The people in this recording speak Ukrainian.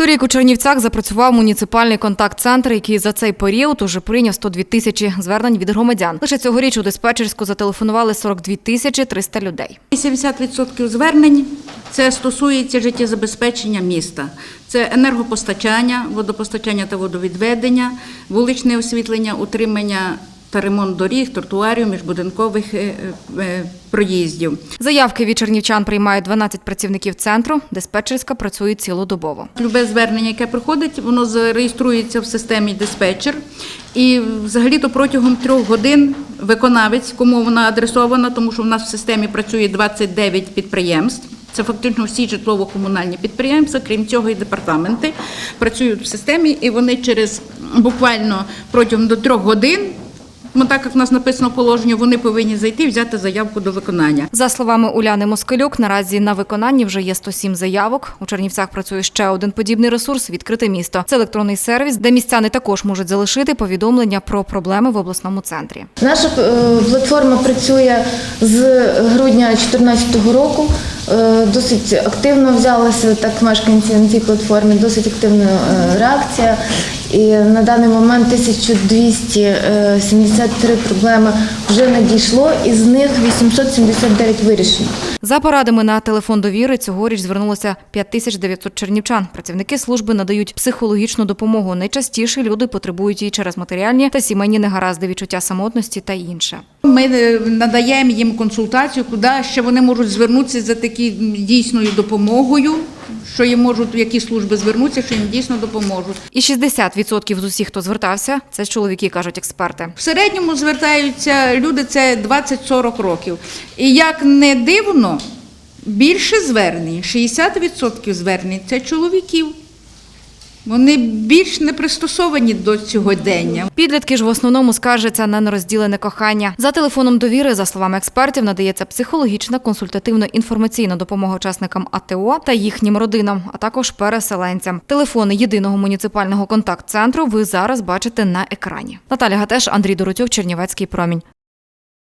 Торік у Чернівцях запрацював муніципальний контакт-центр, який за цей період уже прийняв 102 тисячі звернень від громадян. Лише цьогоріч у диспетчерську зателефонували 42 тисячі 300 людей. 70% звернень це стосується життєзабезпечення міста. Це енергопостачання, водопостачання та водовідведення, вуличне освітлення, утримання та ремонт доріг, тротуарів, міжбудинкових е, е, проїздів. Заявки від чернівчан приймають 12 працівників центру. Диспетчерська працює цілодобово. Любе звернення, яке приходить, воно зареєструється в системі диспетчер. І взагалі-то протягом трьох годин виконавець, кому вона адресована, тому що в нас в системі працює 29 підприємств. Це фактично всі житлово-комунальні підприємства, крім цього, і департаменти працюють в системі, і вони через буквально протягом до трьох годин, ну так як в нас написано в положенні, вони повинні зайти і взяти заявку до виконання. За словами Уляни Москалюк, наразі на виконанні вже є 107 заявок. У Чернівцях працює ще один подібний ресурс відкрите місто. Це електронний сервіс, де містяни також можуть залишити повідомлення про проблеми в обласному центрі. Наша е, платформа працює з грудня 2014 року. Е, Досить активно взялися так мешканці на цій платформі, досить активна е, реакція. І на даний момент 1273 проблеми вже надійшло, із них 879 вирішено. За порадами на телефон довіри цьогоріч звернулося 5900 чернівчан. Працівники служби надають психологічну допомогу. Найчастіше люди потребують її через матеріальні та сімейні негаразди, відчуття самотності та інше. Ми е, надаємо їм консультацію, куди ще вони можуть звернутися за такі дійсною допомогою, що їм можуть які служби звернутися, що їм дійсно допоможуть. І 60% з усіх, хто звертався, це чоловіки, кажуть експерти. В середньому звертаються люди це 20-40 років. І як не дивно, більше звернень, 60% звернень це чоловіків. Вони більш не пристосовані до сьогодення. Підлітки ж в основному скаржаться на нерозділене кохання. За телефоном довіри, за словами експертів, надається психологічна, консультативно-інформаційна допомога учасникам АТО та їхнім родинам, а також переселенцям. Телефони єдиного муніципального контакт-центру ви зараз бачите на екрані. Наталя Гатеш, Андрій Доротюк, Чернівецький промінь.